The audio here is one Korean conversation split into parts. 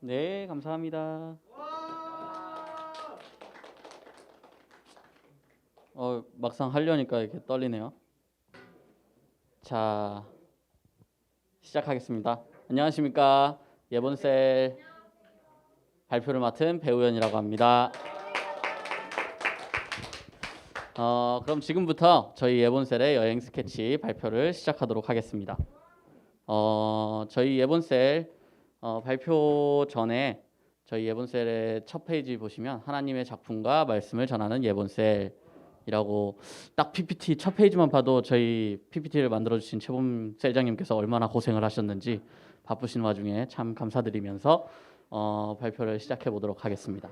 네, 감사합니다. 어, 막상 하려니까 이렇게 떨리네요. 자, 시작하겠습니다. 안녕하십니까? 예본셀 발표를 맡은 배우연이라고 합니다. 어, 그럼 지금부터 저희 예본셀의 여행 스케치 발표를 시작하도록 하겠습니다. 어, 저희 예본셀 어, 발표 전에 저희 예본셀의 첫 페이지 보시면 하나님의 작품과 말씀을 전하는 예본셀이라고 딱 PPT 첫 페이지만 봐도 저희 PPT를 만들어 주신 최범 셀장님께서 얼마나 고생을 하셨는지 바쁘신 와중에 참 감사드리면서 어, 발표를 시작해 보도록 하겠습니다.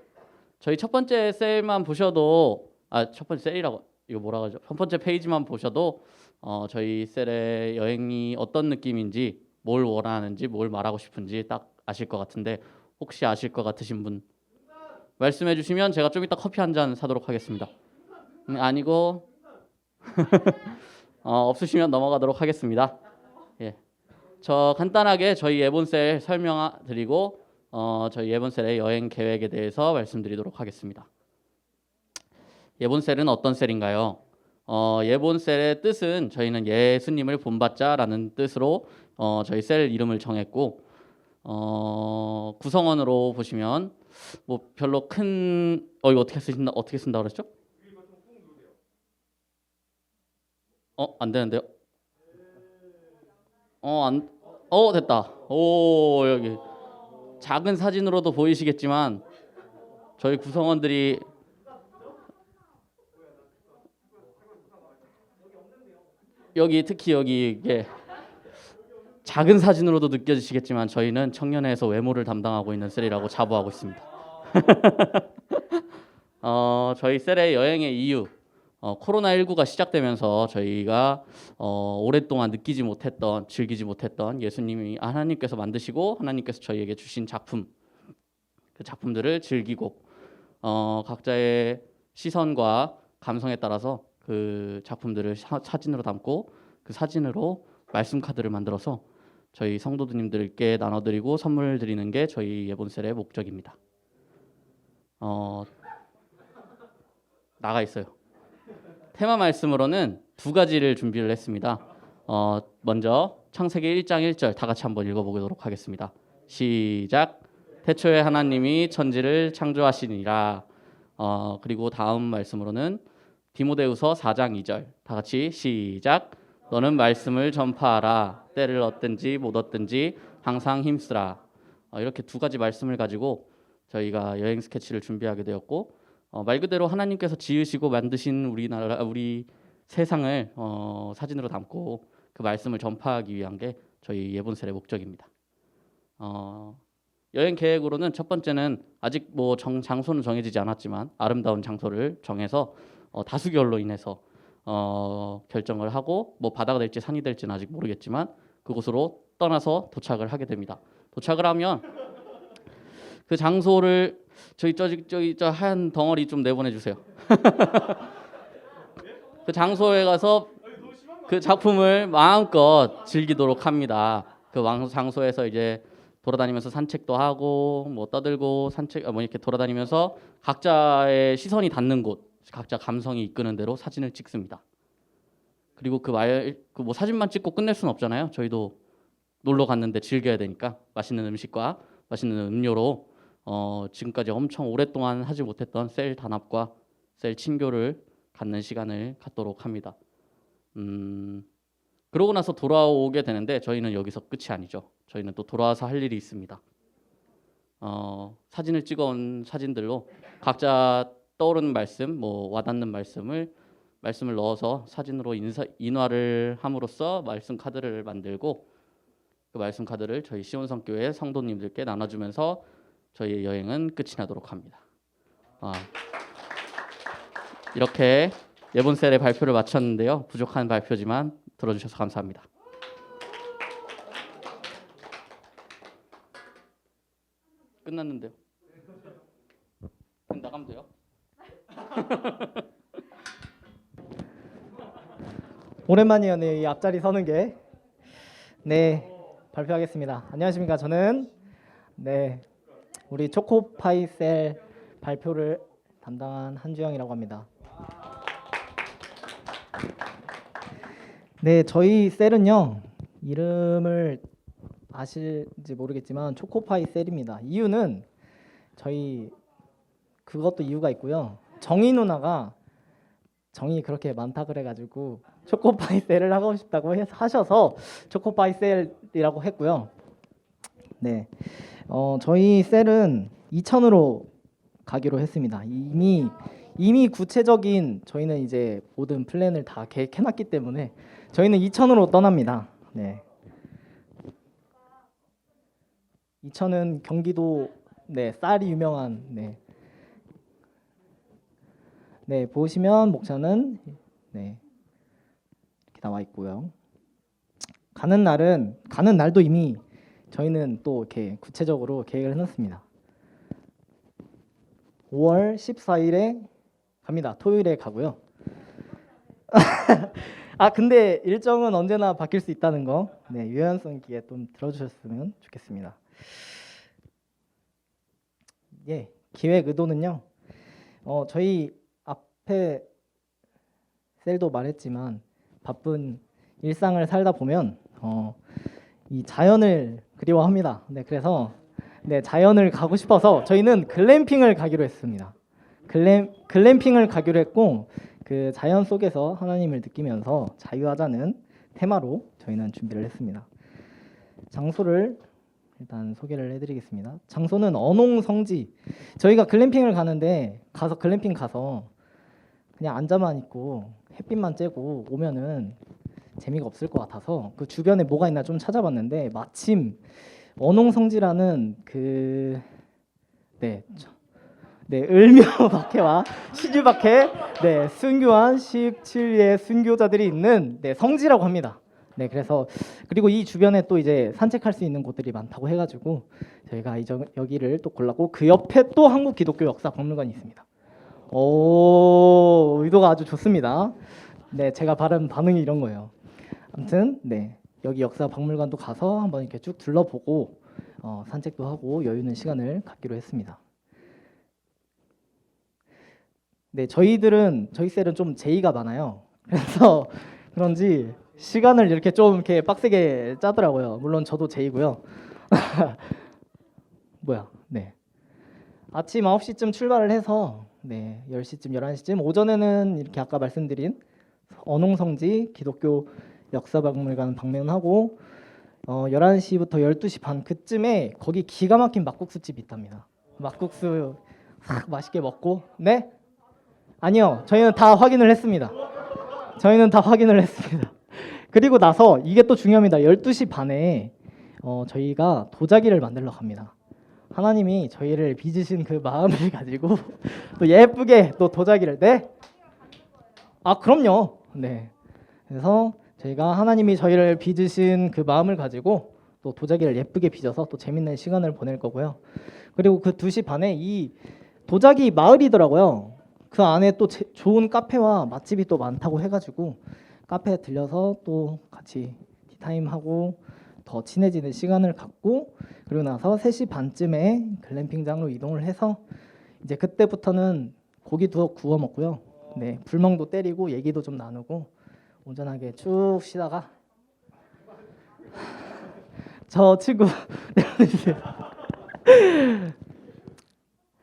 저희 첫 번째 셀만 보셔도 아 첫 번째 셀이라고 이거 뭐라 그러죠? 첫 번째 페이지만 보셔도 어, 저희 셀의 여행이 어떤 느낌인지 뭘 원하는지 뭘 말하고 싶은지 딱 아실 것 같은데 혹시 아실 것 같으신 분 말씀해 주시면 제가 좀 이따 커피 한 잔 사도록 하겠습니다. 음, 아니고 어, 없으시면 넘어가도록 하겠습니다. 예. 저 간단하게 저희 예본셀 설명드리고 어, 저희 예본셀의 여행 계획에 대해서 말씀드리도록 하겠습니다. 예본셀은 어떤 셀인가요? 어, 예본셀의 뜻은 저희는 예수님을 본받자라는 뜻으로 어, 저희 셀 이름을 정했고 어, 구성원으로 보시면 뭐 별로 큰 어 이거 어떻게 쓰신다 어떻게 쓴다 그랬죠? 어, 안 되는데요. 어, 안 어, 됐다. 오, 여기 작은 사진으로도 보이시겠지만 저희 구성원들이 여기 특히 여기 이게 작은 사진으로도 느껴지시겠지만 저희는 청년회에서 외모를 담당하고 있는 셀이라고 자부하고 있습니다. 어, 저희 셀의 여행의 이유 어, 코로나19가 시작되면서 저희가 어, 오랫동안 느끼지 못했던 즐기지 못했던 예수님이 하나님께서 만드시고 하나님께서 저희에게 주신 작품 그 작품들을 즐기고 어, 각자의 시선과 감성에 따라서 그 작품들을 사, 사진으로 담고 그 사진으로 말씀 카드를 만들어서 저희 성도님들께 나눠드리고 선물 드리는 게 저희 예본셀의 목적입니다. 어, 나가 있어요. 테마 말씀으로는 두 가지를 준비를 했습니다. 어, 먼저 창세기 1장 1절 다 같이 한번 읽어보도록 하겠습니다. 시작. 태초에 하나님이 천지를 창조하시니라. 어, 그리고 다음 말씀으로는 디모데후서 4장 2절 다 같이 시작. 너는 말씀을 전파하라. 때를 얻든지 못 얻든지 항상 힘쓰라. 어, 이렇게 두 가지 말씀을 가지고 저희가 여행 스케치를 준비하게 되었고 어, 말 그대로 하나님께서 지으시고 만드신 우리나라 우리 세상을 어, 사진으로 담고 그 말씀을 전파하기 위한 게 저희 예본셀의 목적입니다. 어, 여행 계획으로는 첫 번째는 아직 뭐 정, 장소는 정해지지 않았지만 아름다운 장소를 정해서 어, 다수결로 인해서 어, 결정을 하고 뭐 바다가 될지 산이 될지는 아직 모르겠지만 그곳으로 떠나서 도착을 하게 됩니다. 도착을 하면 그 장소를 저기 저기 저기 저 하얀 덩어리 좀 내보내 주세요. 그 장소에 가서 그 작품을 마음껏 즐기도록 합니다. 그 왕- 장소에서 이제 돌아다니면서 산책도 하고 뭐 떠들고 산책 아, 뭐 이렇게 돌아다니면서 각자의 시선이 닿는 곳, 각자 감성이 이끄는 대로 사진을 찍습니다. 그리고 그말그뭐 사진만 찍고 끝낼 수는 없잖아요. 저희도 놀러 갔는데 즐겨야 되니까 맛있는 음식과 맛있는 음료로 어, 지금까지 엄청 오랫동안 하지 못했던 셀 단합과 셀 친교를 갖는 시간을 갖도록 합니다. 음, 그러고 나서 돌아오게 되는데 저희는 여기서 끝이 아니죠. 저희는 또 돌아와서 할 일이 있습니다. 어, 사진을 찍어온 사진들로 각자 떠오르는 말씀, 뭐 와닿는 말씀을 말씀을 넣어서 사진으로 인사, 인화를 함으로써 말씀 카드를 만들고 그 말씀 카드를 저희 시온성교회 성도님들께 나눠주면서 저희의 여행은 끝이 나도록 합니다. 아, 이렇게 예본셀의 발표를 마쳤는데요. 부족한 발표지만 들어주셔서 감사합니다. 끝났는데요. 그럼 나가면 돼요. 오랜만이에요. 네, 이 앞자리 서는 게. 네, 발표하겠습니다. 안녕하십니까? 저는 네 우리 초코파이 셀 발표를 담당한 한주영이라고 합니다. 네, 저희 셀은요 이름을 아실지 모르겠지만 초코파이 셀입니다. 이유는 저희 그것도 이유가 있고요. 정희 누나가 정이 그렇게 많다 그래가지고 초코파이 셀을 하고 싶다고 해- 하셔서 초코파이 셀이라고 했고요. 네, 어, 저희 셀은 2천으로 가기로 했습니다. 이미 이미 구체적인 저희는 이제 모든 플랜을 다 계획해놨기 때문에 저희는 2천으로 떠납니다. 네. 2천은 경기도 네 쌀이 유명한 네. 네 보시면 목차는 네 이렇게 나와 있고요. 가는 날은 가는 날도 이미 저희는 또 이렇게 구체적으로 계획을 해놨습니다. 5월 14일에 갑니다. 토요일에 가고요. 아 근데 일정은 언제나 바뀔 수 있다는 거, 네 유연성 있게 좀 들어주셨으면 좋겠습니다. 예, 기획 의도는요. 어 저희 앞에 셀도 말했지만 바쁜 일상을 살다 보면 어, 이 자연을 그리워합니다. 네, 그래서 네 자연을 가고 싶어서 저희는 글램핑을 가기로 했습니다. 글램 글램핑을 가기로 했고 그 자연 속에서 하나님을 느끼면서 자유하자는 테마로 저희는 준비를 했습니다. 장소를 일단 소개를 해드리겠습니다. 장소는 언홍성지. 저희가 글램핑을 가는데 가서 글램핑 가서 그냥 앉아만 있고 햇빛만 쬐고 오면은 재미가 없을 것 같아서 그 주변에 뭐가 있나 좀 찾아봤는데 마침 언홍성지라는 그 네, 저- 네 을묘 박해와 시주 박해, 네 순교한 17의 순교자들이 있는 네 성지라고 합니다. 네 그래서 그리고 이 주변에 또 이제 산책할 수 있는 곳들이 많다고 해가지고 저희가 이 저- 여기를 또 골랐고 그 옆에 또 한국 기독교 역사 박물관이 있습니다. 오 의도가 아주 좋습니다. 네 제가 바른 반응이 이런 거예요. 아무튼 네 여기 역사 박물관도 가서 한번 이렇게 쭉 둘러보고 어, 산책도 하고 여유 있는 시간을 갖기로 했습니다. 네 저희들은 저희 셀은 좀 제의가 많아요. 그래서 그런지 시간을 이렇게 좀 이렇게 빡세게 짜더라고요. 물론 저도 제이고요. 뭐야? 네. 아침 9시쯤 출발을 해서 네, 10시쯤 11시쯤 오전에는 이렇게 아까 말씀드린 언홍성지 기독교 역사박물관 방문하고 어, 11시부터 12시 반 그쯤에 거기 기가 막힌 막국수 집이 있답니다. 막국수 싹 맛있게 먹고 네? 아니요. 저희는 다 확인을 했습니다. 저희는 다 확인을 했습니다. 그리고 나서 이게 또 중요합니다. 12시 반에 어, 저희가 도자기를 만들러 갑니다. 하나님이 저희를 빚으신 그 마음을 가지고 또 예쁘게 또 도자기를 네? 아 그럼요. 네. 그래서 저희가 하나님이 저희를 빚으신 그 마음을 가지고 또 도자기를 예쁘게 빚어서 또 재밌는 시간을 보낼 거고요. 그리고 그 2시 반에 이 도자기 마을이더라고요. 그 안에 또 제- 좋은 카페와 맛집이 또 많다고 해가지고 카페에 들려서 또 같이 티타임 하고 더 친해지는 시간을 갖고 그리고 나서 3시 반쯤에 글램핑장으로 이동을 해서 이제 그때부터는 고기 두 구워 먹고요. 네, 불멍도 때리고 얘기도 좀 나누고 온전하게 쭉 쉬다가 저 친구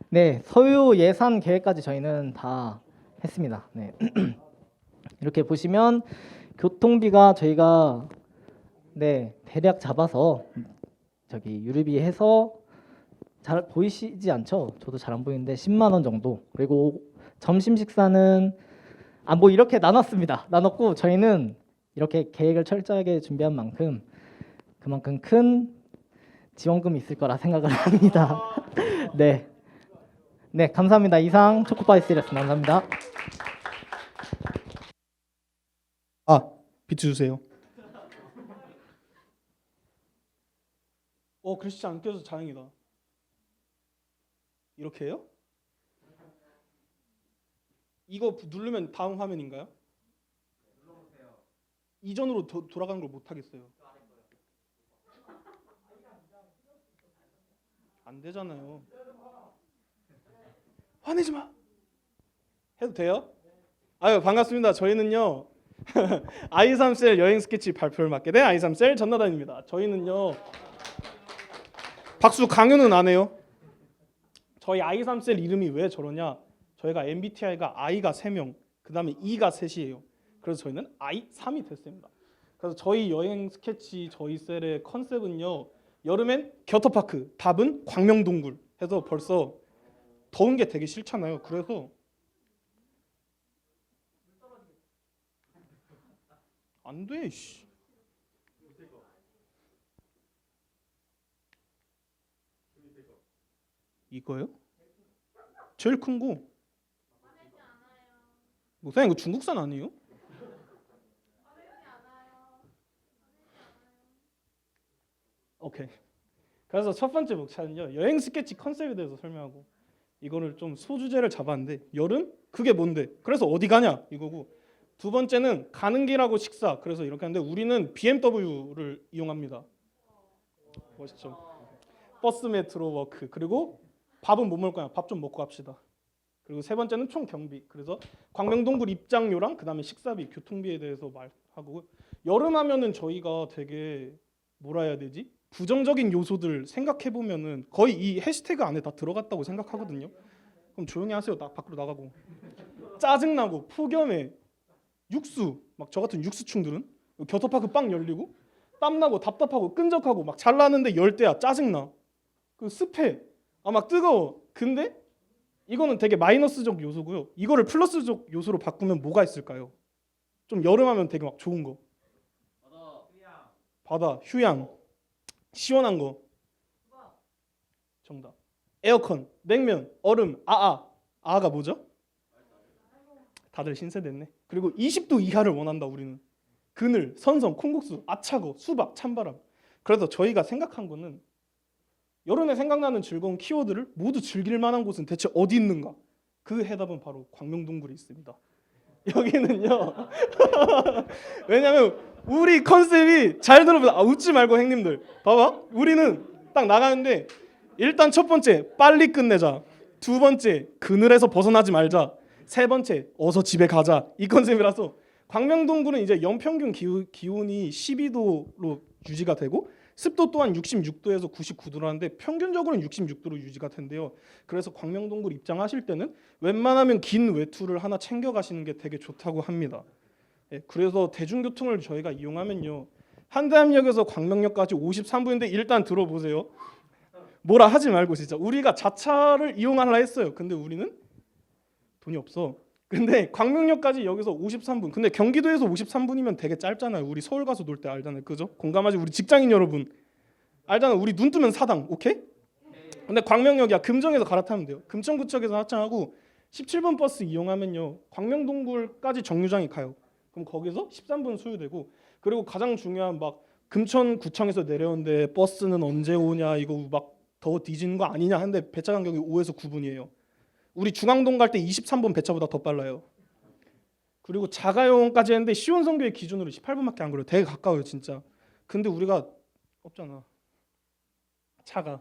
네, 소유 예산 계획까지 저희는 다 했습니다. 네. 이렇게 보시면 교통비가 저희가 네, 대략 잡아서 저기 유류비 해서 잘 보이시지 않죠? 저도 잘 안 보이는데 10만 원 정도. 그리고 점심 식사는 아 뭐 이렇게 나눴습니다. 나눴고 저희는 이렇게 계획을 철저하게 준비한 만큼 그만큼 큰 지원금이 있을 거라 생각을 합니다. 네. 네, 감사합니다. 이상 초코바이 스였습니다. 감사합니다. 아, 비트 주세요. 어, 글씨 안 껴서 다행이다. 이렇게 해요? 이거 부- 누르면 다음 화면인가요? 이전으로 도, 돌아가는 걸 못 하겠어요. 아, 안 되잖아요. 화내지 마. 해도 돼요? 아유 반갑습니다. 저희는요 i3셀 여행 스케치 발표를 맡게 된 i3셀 전나단입니다. 저희는요 박수 강요는 안 해요. 저희 i3셀 이름이 왜 저러냐? 저희가 MBTI가 I가 3명, 그 다음에 E가 3이에요. 그래서 저희는 I3이 됐습니다. 그래서 저희 여행 스케치 저희 셀의 컨셉은요. 여름엔 겨터파크, 답은 광명동굴 해서 벌써 더운 게 되게 싫잖아요. 그래서 안 돼. 씨. 이거요? 제일 큰 거. 목사님 이거 중국산 아니에요? 오케이. 그래서 첫 번째 목차는요 여행 스케치 컨셉에 대해서 설명하고 이거를 좀 소주제를 잡았는데 여름 그게 뭔데? 그래서 어디 가냐 이거고 두 번째는 가는 길하고 식사 그래서 이렇게 하는데 우리는 BMW를 이용합니다. 멋있죠? 버스 메트로 워크 그리고 밥은 못 먹을 거야 밥 좀 먹고 갑시다. 그리고 세 번째는 총 경비 그래서 광명동굴 입장료랑 그 다음에 식사비 교통비에 대해서 말하고 여름 하면은 저희가 되게 뭐라 해야 되지? 부정적인 요소들 생각해 보면은 거의 이 해시태그 안에 다 들어갔다고 생각하거든요. 그럼 조용히 하세요. 나 밖으로 나가고 짜증 나고 폭염에 육수 막 저 같은 육수충들은 겨터파크 빵 열리고 땀 나고 답답하고 끈적하고 막 잘나는데 열 때야 짜증 나. 그 습해. 아 막 뜨거워. 근데 이거는 되게 마이너스적 요소고요. 이거를 플러스적 요소로 바꾸면 뭐가 있을까요? 좀 여름하면 되게 막 좋은 거. 바다, 휴양, 시원한 거. 정답. 에어컨, 냉면, 얼음, 아아. 아가 뭐죠? 다들 신세됐네. 그리고 20도 이하를 원한다 우리는. 그늘, 선성, 콩국수, 아차고, 수박, 찬바람. 그래서 저희가 생각한 거는 여름에 생각나는 즐거운 키워드를 모두 즐길 만한 곳은 대체 어디 있는가? 그 해답은 바로 광명동굴에 있습니다. 여기는요. 왜냐면 우리 컨셉이 잘 들어보세요. 아, 웃지 말고 형님들. 봐봐. 우리는 딱 나가는데 일단 첫 번째 빨리 끝내자. 두 번째 그늘에서 벗어나지 말자. 세 번째 어서 집에 가자. 이 컨셉이라서 광명동굴은 이제 연평균 기후, 기온이 12도로 유지가 되고 습도 또한 66도에서 99도라는데 평균적으로는 66도로 유지가 된대요. 그래서 광명동굴 입장하실 때는 웬만하면 긴 외투를 하나 챙겨 가시는 게 되게 좋다고 합니다. 예, 그래서 대중교통을 저희가 이용하면요. 한대암역에서 광명역까지 53분인데 일단 들어보세요. 뭐라 하지 말고 진짜 우리가 자차를 이용하려 했어요. 근데 우리는 돈이 없어. 근데 광명역까지 여기서 53분. 근데 경기도에서 53분이면 되게 짧잖아요. 우리 서울 가서 놀 때 알잖아요. 그죠? 공감하지 우리 직장인 여러분. 알잖아. 우리 눈 뜨면 사당. 오케이? 근데 광명역이야. 금정에서 갈아타면 돼요. 금천구청에서 하차하고 17번 버스 이용하면요. 광명동굴까지 정류장이 가요. 그럼 거기서 13분 소요되고 그리고 가장 중요한 막 금천구청에서 내려오는데 버스는 언제 오냐 이거 막 더 뒤지는 거 아니냐 하는데 배차 간격이 5에서 9분이에요. 우리 중앙동 갈 때 23분 배차보다 더 빨라요. 그리고 자가용까지 했는데 시온성교의 기준으로 18분밖에 안 걸려요. 되게 가까워요, 진짜. 근데 우리가 없잖아. 차가.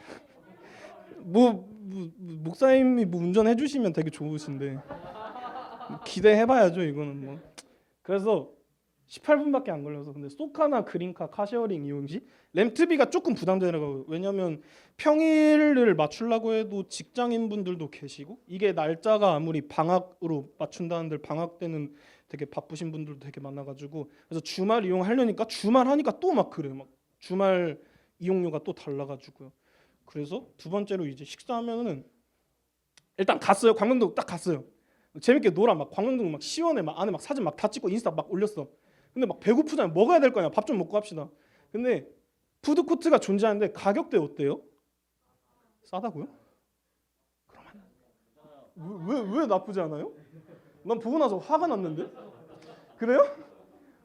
뭐, 뭐 목사님이 뭐 운전해 주시면 되게 좋으신데 기대해봐야죠 이거는 뭐. 그래서 18분밖에 안 걸려서 근데 소카나 그린카 카쉐어링 이용 시 램트비가 조금 부담되더라고요. 왜냐면 평일을 맞추려고 해도 직장인 분들도 계시고 이게 날짜가 아무리 방학으로 맞춘다는데 방학 때는 되게 바쁘신 분들도 되게 많아가지고 그래서 주말 이용하려니까 주말 하니까 또 막 그래요. 막 주말 이용료가 또 달라가지고요. 그래서 두 번째로 이제 식사하면은 일단 갔어요. 광명동 딱 갔어요. 재밌게 놀아 막 광명동 막 시원해 막 안에 막 사진 막 다 찍고 인스타 막 올렸어. 근데 막 배고프잖아요. 먹어야 될 거 아니야. 밥 좀 먹고 합시다. 근데 푸드 코트가 존재하는데 가격대 어때요? 싸다고요? 그러면 왜왜 왜 나쁘지 않아요? 난 보고 나서 화가 났는데. 그래요?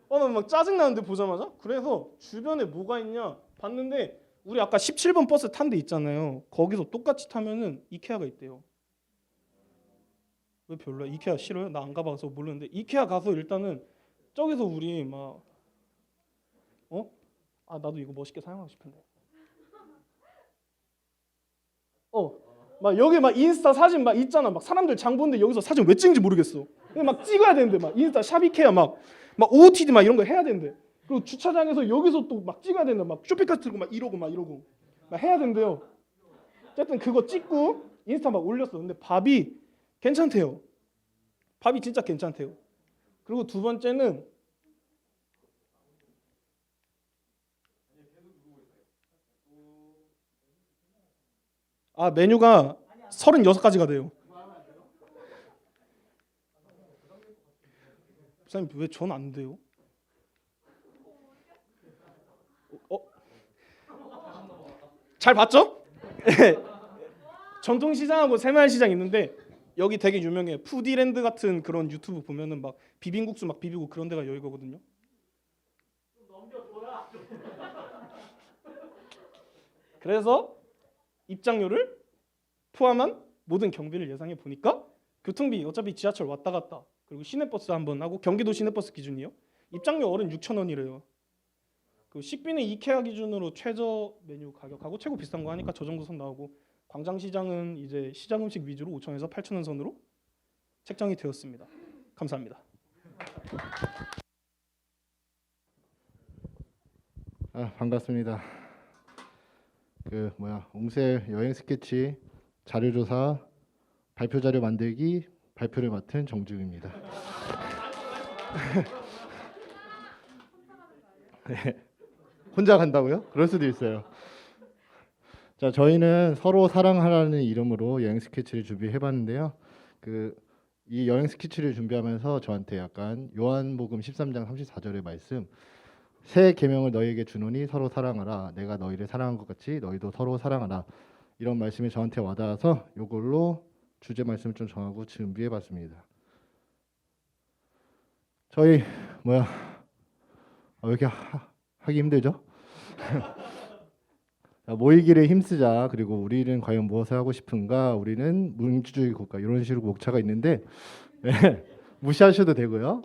어, 나막 짜증 나는데 보자마자. 그래서 주변에 뭐가 있냐 봤는데 우리 아까 17번 버스 탄 데 있잖아요. 거기서 똑같이 타면은 이케아가 있대요. 왜 별로야? 이케아 싫어요? 나 안 가봐서 모르는데 이케아 가서 일단은 저기서 우리 막 어? 아 나도 이거 멋있게 사용하고 싶은데. 어. 막 여기 막 인스타 사진 막 있잖아. 막 사람들 장 보는데 여기서 사진 왜 찍는지 모르겠어. 근데 막 찍어야 되는데 막 인스타 샵이케야 막 막 OOTD 막 이런 거 해야 되는데. 그리고 주차장에서 여기서 또 막 찍어야 되는데 막 쇼핑카트 들고 막 이러고 막 이러고 막 해야 된대요. 어쨌든 그거 찍고 인스타 막 올렸어. 근데 밥이 괜찮대요. 밥이 진짜 괜찮대요. 그리고 두 번째는 아 메뉴가 36가지가 돼요. 부사님 왜 전 안 돼요? 어? 잘 봤죠? 전통시장하고 새마을시장 있는데 여기 되게 유명해. 푸디랜드 같은 그런 유튜브 보면은 막 비빔국수 막 비비고 그런 데가 여기거든요. 그래서 입장료를 포함한 모든 경비를 예상해 보니까 교통비 어차피 지하철 왔다 갔다 그리고 시내버스 한 번 하고 경기도 시내버스 기준이요. 입장료 어른 6천 원이래요. 그 식비는 이케아 기준으로 최저 메뉴 가격하고 최고 비싼 거 하니까 저 정도 선 나오고 광장시장은 이제 시장 음식 위주로 5천에서 8천 원 선으로 책정이 되었습니다. 감사합니다. 아, 반갑습니다. 그 뭐야 옹셀 여행 스케치 자료 조사 발표 자료 만들기 발표를 맡은 정중입니다. 네. 혼자 간다고요? 그럴 수도 있어요. 자, 저희는 서로 사랑하라는 이름으로 여행 스케치를 준비해 봤는데요. 그 이 여행 스케치를 준비하면서 저한테 약간 요한복음 13장 34절의 말씀 새 계명을 너희에게 주노니 서로 사랑하라. 내가 너희를 사랑한 것 같이 너희도 서로 사랑하라. 이런 말씀이 저한테 와닿아서 이걸로 주제 말씀을 좀 정하고 준비해 봤습니다. 저희 뭐야 아, 왜 이렇게 하, 하기 힘들죠? 자, 모이기를 힘쓰자. 그리고 우리는 과연 무엇을 하고 싶은가? 우리는 민주주의 국가 이런 식으로 목차가 있는데 네, 무시하셔도 되고요.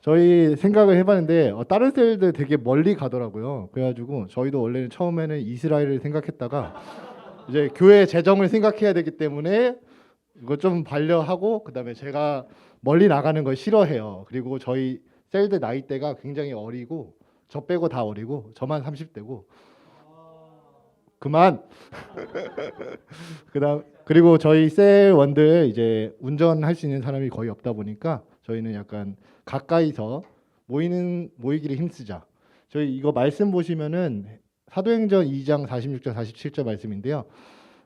저희 생각을 해봤는데 어, 다른 셀들 되게 멀리 가더라고요. 그래가지고 저희도 원래는 처음에는 이스라엘을 생각했다가 이제 교회 재정을 생각해야 되기 때문에 이거 좀 반려하고 그다음에 제가 멀리 나가는 걸 싫어해요. 그리고 저희 셀들 나이대가 굉장히 어리고 저 빼고 다 어리고 저만 30대고 그만. 그다음 그리고 저희 셀원들 이제 운전할 수 있는 사람이 거의 없다 보니까 저희는 약간 가까이서 모이는 모이기를 힘쓰자. 저희 이거 말씀 보시면은 사도행전 2장 46절 47절 말씀인데요.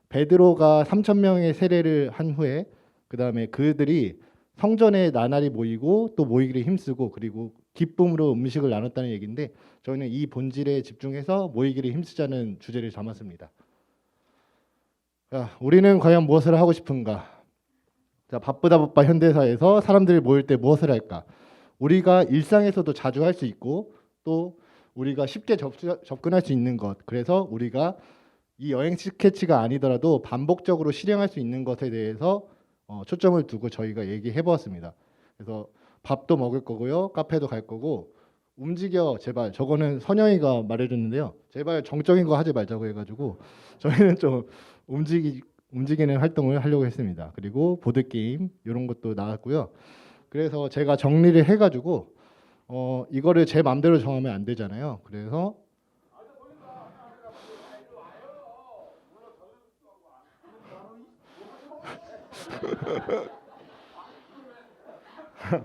베드로가 3천 명의 세례를 한 후에 그다음에 그들이 성전에 나날이 모이고 또 모이기를 힘쓰고 그리고 기쁨으로 음식을 나눴다는 얘기인데 저희는 이 본질에 집중해서 모이기를 힘쓰자는 주제를 담았습니다. 자, 우리는 과연 무엇을 하고 싶은가? 자, 바쁘다 바빠 현대사에서 사람들이 모일 때 무엇을 할까? 우리가 일상에서도 자주 할 수 있고 또 우리가 쉽게 접, 접근할 수 있는 것. 그래서 우리가 이 여행 스케치가 아니더라도 반복적으로 실행할 수 있는 것에 대해서 어, 초점을 두고 저희가 얘기해 보았습니다. 그래서 밥도 먹을 거고요. 카페도 갈 거고 움직여 제발 저거는 선영이가 말해줬는데요. 제발 정적인 거 하지 말자고 해가지고 저희는 좀 움직이 움직이는 활동을 하려고 했습니다. 그리고 보드 게임 이런 것도 나왔고요. 그래서 제가 정리를 해가지고 어 이거를 제 마음대로 정하면 안 되잖아요. 그래서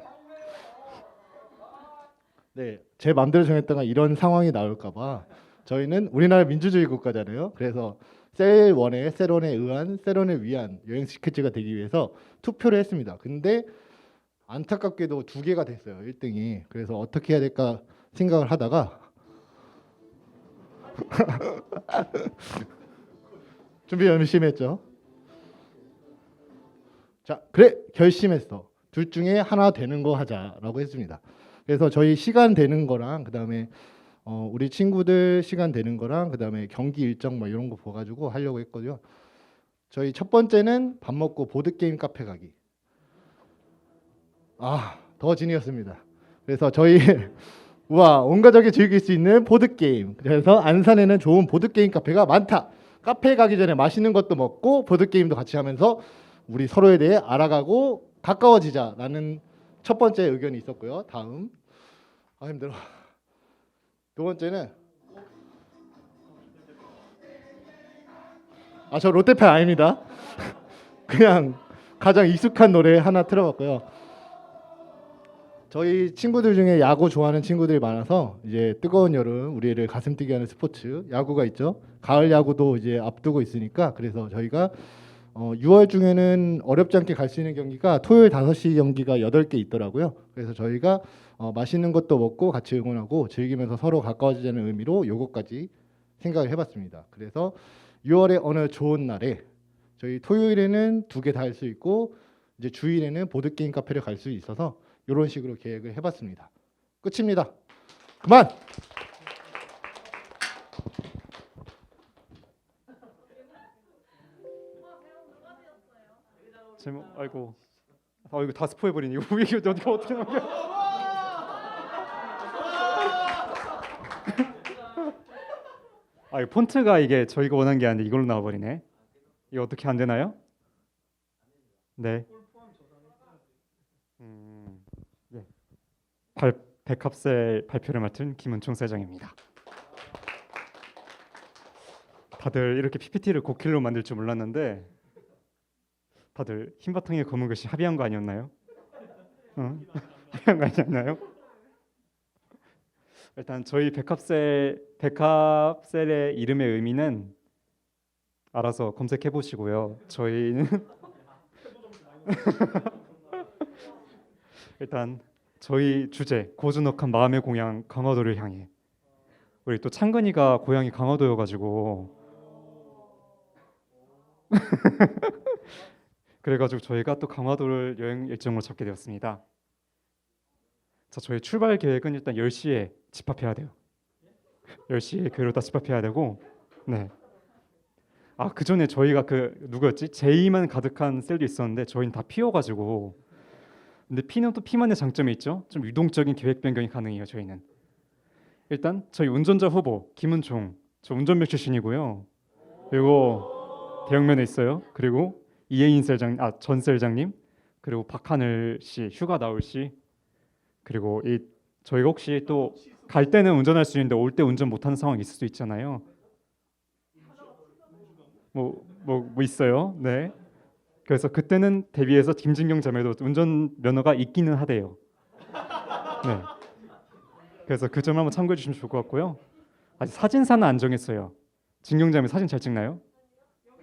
네, 제 마음대로 정했다가 이런 상황이 나올까봐 저희는 우리나라 민주주의 국가잖아요. 그래서 셀 원에 셀원에 의한 셀원을 위한 여행 스케치가 되기 위해서 투표를 했습니다. 근데 안타깝게도 두 개가 됐어요. 1등이. 그래서 어떻게 해야 될까 생각을 하다가 준비 열심히 했죠. 자, 그래 결심했어. 둘 중에 하나 되는 거 하자라고 했습니다. 그래서 저희 시간 되는 거랑 그다음에 어, 우리 친구들 시간 되는 거랑 그다음에 경기 일정 뭐 이런 거 봐가지고 하려고 했거든요. 저희 첫 번째는 밥 먹고 보드 게임 카페 가기. 아, 더 진이었습니다. 그래서 저희 우와 온 가족이 즐길 수 있는 보드 게임. 그래서 안산에는 좋은 보드 게임 카페가 많다. 카페 가기 전에 맛있는 것도 먹고 보드 게임도 같이 하면서 우리 서로에 대해 알아가고 가까워지자라는 첫 번째 의견이 있었고요. 다음 아 힘들어. 두 번째는 아 저 롯데팬 아닙니다. 그냥 가장 익숙한 노래 하나 틀어봤고요. 저희 친구들 중에 야구 좋아하는 친구들이 많아서 이제 뜨거운 여름 우리를 가슴 뛰게 하는 스포츠 야구가 있죠. 가을 야구도 이제 앞두고 있으니까 그래서 저희가 어, 6월 중에는 어렵지 않게 갈 수 있는 경기가 토요일 5시 경기가 8개 있더라고요. 그래서 저희가 어, 맛있는 것도 먹고 같이 응원하고 즐기면서 서로 가까워지자는 의미로 요거까지 생각을 해봤습니다. 그래서 6월의 어느 좋은 날에 저희 토요일에는 두 개 다 할 수 있고 이제 주일에는 보드 게임 카페를 갈 수 있어서 이런 식으로 계획을 해봤습니다. 끝입니다. 그만. 제목 아이고 아 이거 다 스포해 버리니 이거 이게 어떻게 어떻게 아, 이 폰트가 이게 저희가 원한 게 아닌데 이걸로 나와 버리네. 이거 어떻게 안 되나요? 네. 음, 예. 발 백합셀 발표를 맡은 김은총 세장입니다. 다들 이렇게 PPT를 곡킬로 만들 줄 몰랐는데 다들 흰바탕에 검은 글씨 합의한 거 아니었나요? 어? 합의한 거 아니었나요? 일단 저희 백합셀 백합셀의 이름의 의미는 알아서 검색해 보시고요. 저희는 일단 저희 주제 고즈넉한 마음의 공양 강화도를 향해 우리 또 창근이가 고향이 강화도여가지고 그래가지고 저희가 또 강화도를 여행 일정으로 잡게 되었습니다. 자, 저희 출발 계획은 일단 10시에 집합해야 돼요. 10시에 교회로 다 집합해야 되고, 네. 아, 그 전에 저희가 그 누구였지? 제이만 가득한 셀도 있었는데 저희는 다 피어가지고, 근데 피는 또 피만의 장점이 있죠. 좀 유동적인 계획 변경이 가능해요. 저희는 일단 저희 운전자 후보 김은총, 저 운전병 출신이고요. 그리고 대형면에 있어요. 그리고 이혜인 셀장, 아 전 셀장님, 그리고 박하늘 씨, 휴가 나올 씨, 그리고 이 저희가 혹시 또 갈 때는 운전할 수 있는데 올 때 운전 못하는 상황이 있을 수 있잖아요. 뭐 뭐 뭐 있어요. 네. 그래서 그때는 대비해서 김진경 자매도 운전 면허가 있기는 하대요. 네. 그래서 그 점을 한번 참고해 주시면 좋을 것 같고요. 아직 사진사는 안 정했어요. 진경 자매 사진 잘 찍나요?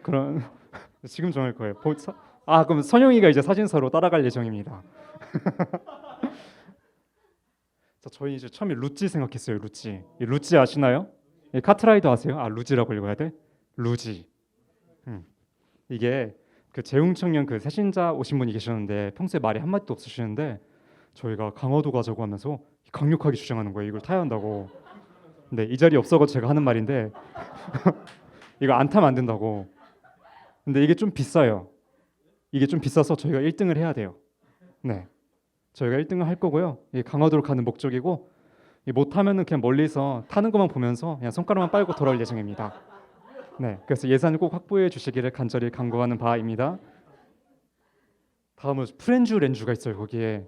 그런 지금 정할 거예요. 보- 서- 아 그럼 선영이가 이제 사진사로 따라갈 예정입니다. 자 저희 이제 처음에 루찌 생각했어요. 이 루찌 아시나요? 이 카트라이더 아세요? 아 루지라고 읽어야 돼? 루지. 음. 이게 그 재웅 청년 그 새신자 오신 분이 계셨는데 평소에 말이 한 마디도 없으시는데 저희가 강화도 가자고 하면서 강력하게 주장하는 거예요. 이걸 타야 한다고. 근데 이 자리 없어가지고 제가 하는 말인데 이거 안 타면 안 된다고. 근데 이게 좀 비싸요. 이게 좀 비싸서 저희가 1등을 해야 돼요. 네. 저희가 1등을 할 거고요. 이 강화도로 가는 목적이고 이못 타면은 그냥 멀리서 타는 것만 보면서 그냥 손가락만 빨고 돌아올 예정입니다. 네. 그래서 예산을 꼭 확보해 주시기를 간절히 간구하는 바입니다. 다음은 프렌즈 렌즈가 있어요. 거기에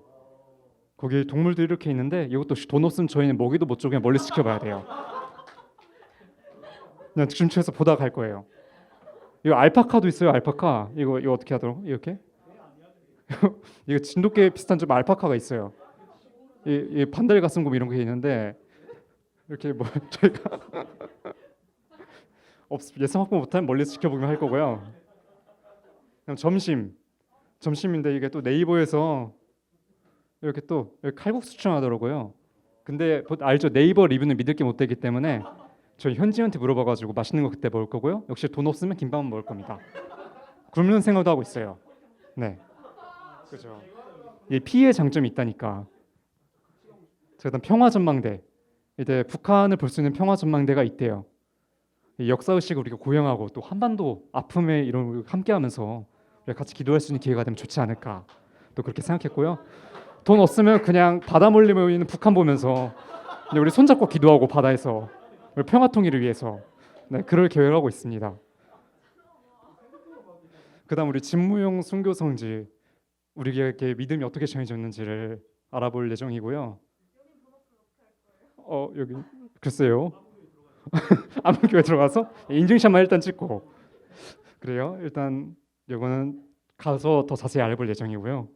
거기 동물들이 이렇게 있는데 이것도 돈 없으면 저희는 먹이도 못 주고 그냥 멀리서 지켜봐야 돼요. 그냥 중추에서 보다 갈 거예요. 이거 알파카도 있어요. 알파카. 이거 이거 어떻게 하더라고? 이렇게? 이거 진돗개 비슷한 좀 알파카가 있어요. 이, 이 반달 가슴곰 이런 게 있는데 이렇게 뭐 저희가 없 예상 확보 못하면 멀리서 지켜보기만 할 거고요. 그럼 점심 점심인데 이게 또 네이버에서 이렇게 또 이렇게 칼국수 추천하더라고요. 근데 보- 알죠 네이버 리뷰는 믿을 게 못 되기 때문에 저희 현지한테 물어봐가지고 맛있는 거 그때 먹을 거고요. 역시 돈 없으면 김밥만 먹을 겁니다. 굶는 생각도 하고 있어요. 네, 그죠. 이 피해 장점이 있다니까. 자, 일단 평화 전망대. 이제 북한을 볼 수 있는 평화 전망대가 있대요. 이 역사 의식을 우리가 고양하고 또 한반도 아픔에 이런 걸 함께하면서 우리가 같이 기도할 수 있는 기회가 되면 좋지 않을까. 또 그렇게 생각했고요. 돈 없으면 그냥 바다 몰래 모이는 북한 보면서 우리 손잡고 기도하고 바다에서 평화 통일을 위해서 네, 그럴 계획을 하고 있습니다. 그다음 우리 진무용 순교 성지 우리에게 믿음이 어떻게 전해졌는지를 알아볼 예정이고요. 어 여기 글쎄요. 아무 교회 들어가서 인증샷만 일단 찍고 그래요. 일단 이거는 가서 더 자세히 알아볼 예정이고요.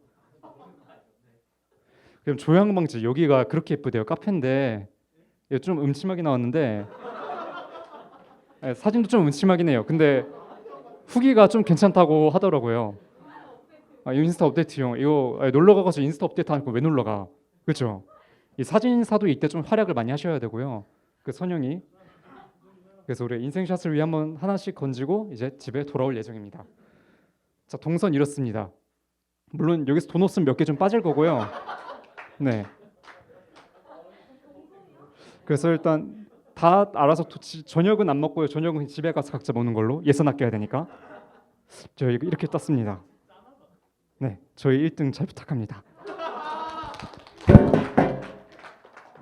그럼 조향방지 여기가 그렇게 예쁘대요. 카페인데 좀 음침하게 나왔는데 네, 사진도 좀 음침하긴 해요. 근데 후기가 좀 괜찮다고 하더라고요. 아, 인스타 업데이트용 이거 아, 놀러 가서 인스타 업데이트 하니까 왜 놀러 가? 그렇죠? 이 사진사도 이때 좀 활약을 많이 하셔야 되고요. 그 선영이 그래서 우리 인생샷을 위해 한번 하나씩 건지고 이제 집에 돌아올 예정입니다. 자 동선 이렇습니다. 물론 여기서 돈 없으면 몇 개 좀 빠질 거고요. 네. 그래서 일단 다 알아서 도- 지- 저녁은 안 먹고요. 저녁은 집에 가서 각자 먹는 걸로 예산 아껴야 되니까. 저 이렇게 떴습니다. 네, 저희 1등 잘 부탁합니다.